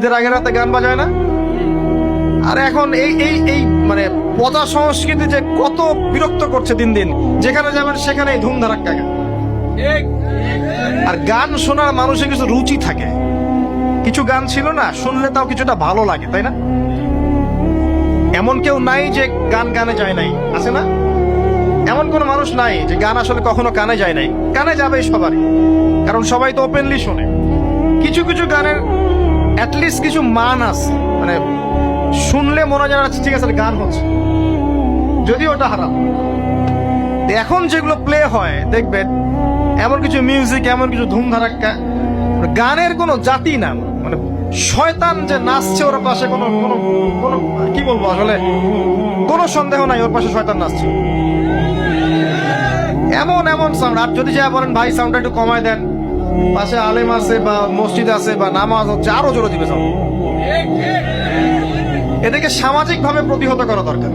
ঈদের রাতে গান বাজায় না? আর এখন এই এই এই মানে সংস্কৃতি যে কত বিরক্ত করছে দিন দিন, যেখানে যাবেন সেখানেই ধুম ধারাক্কা গান। আর গান শোনার মানুষের কিছু রুচি থাকে। কিছু গান ছিল না, শুনলে তাও কিছুটা ভালো লাগে, তাই না? এমন কেউ নাই যে গান গানে যায় নাই, আছে না? এমন কোন মানুষ নাই যে গান আসলে কখনো কানে যায় নাই। কানে যাবে সবারই, কারণ সবাই তো ওপেনলি শোনে। কিছু কিছু গানের অ্যাটলিস্ট কিছু মান আছে। মানে শুনলে মনে আচ্ছা, ঠিক আছে গান হচ্ছে। যদিও ওটা হারাম। এখন যেগুলো প্লে হয় দেখবেন এমন কিছু মিউজিক এমন কিছু ধুমধারাক্কা মানে গানের কোনো জাতি না। মানে শয়তান যে নাচছে ওর পাশে কোনো কোনো কোনো কি বলব আসলে? কোনো সন্দেহ নাই ওর পাশে শয়তান নাচছে। এমন এমন সাউন্ড আর যদি যা বলেন ভাই সাউন্ডটা একটু কমায় দেন। পাশে আলেম আছে বা মসজিদ আছে বা নামাজ হচ্ছে আরও জোরে দিবে এদেরকে এটাকে সামাজিক ভাবে প্রতিহত করা দরকার।